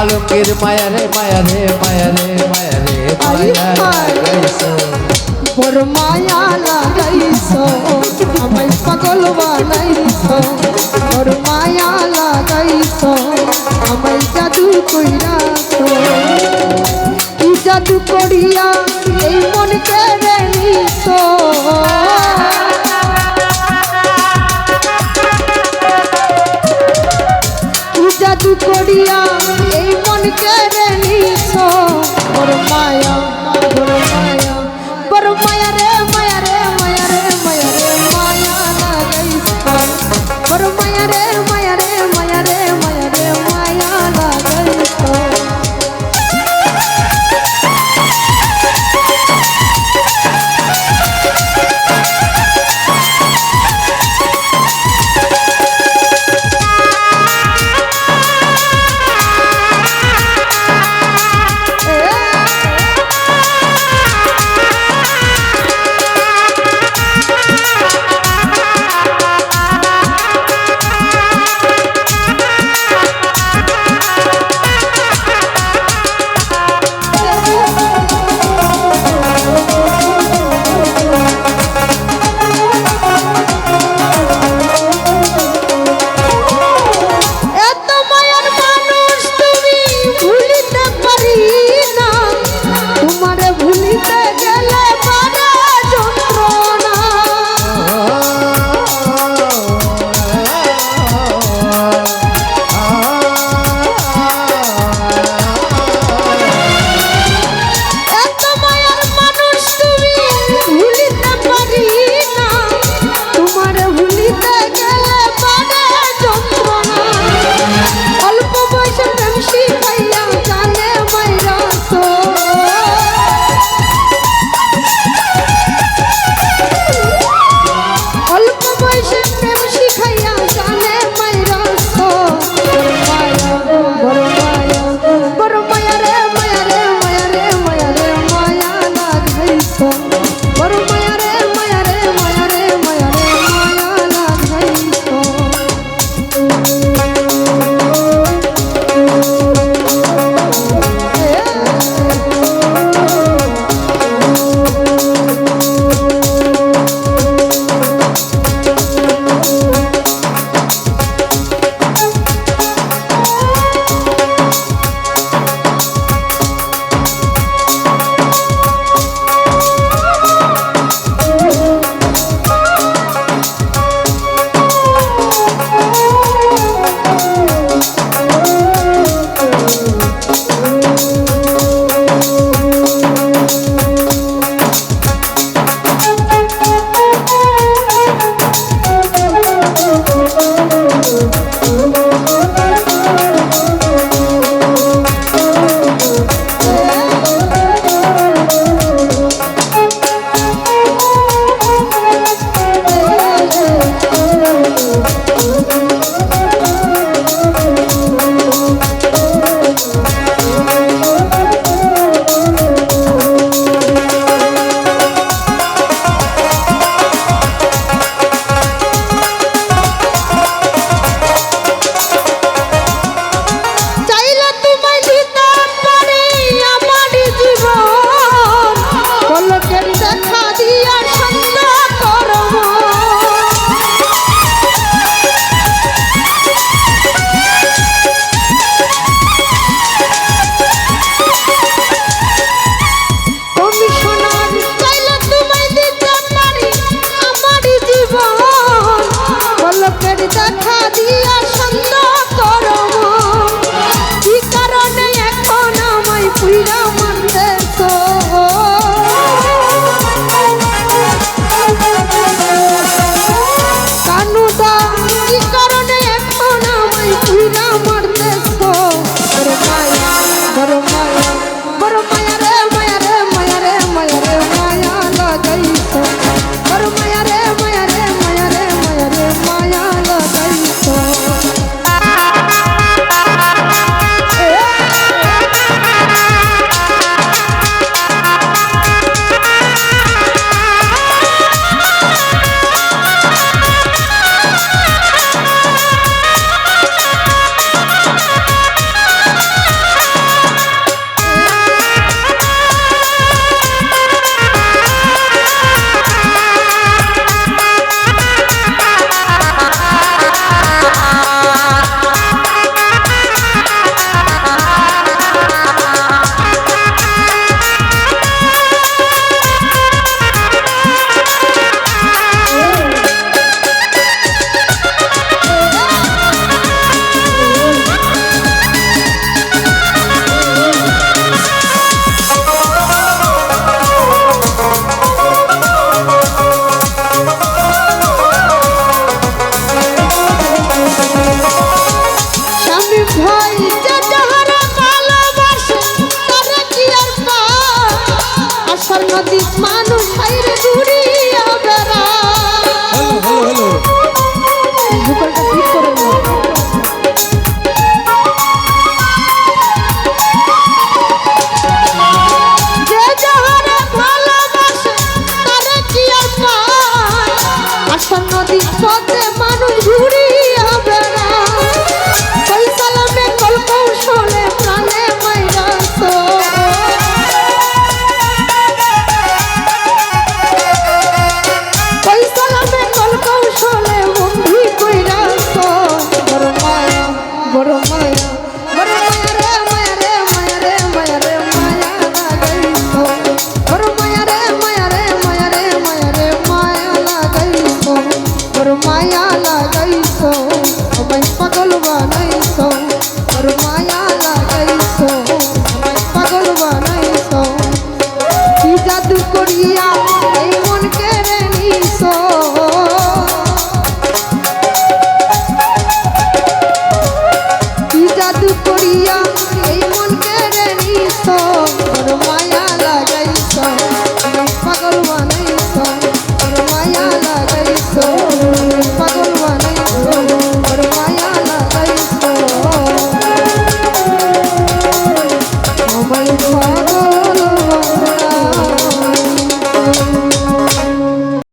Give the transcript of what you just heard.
আলোকের মায়া রে মায়া রে মায়া রে মায়া রে মায়া লাগাইছো। বড় মায়া লাগাইছো আমায় পাগল বানাইছো। বড় মায়া লাগাইছো আমায় জাদু কইরাছো। কি জাদু করিয়া এই মনকে রে নিছো? জাদু করিয়া মায়া রে মায়া রে মায়া রে মায়া রে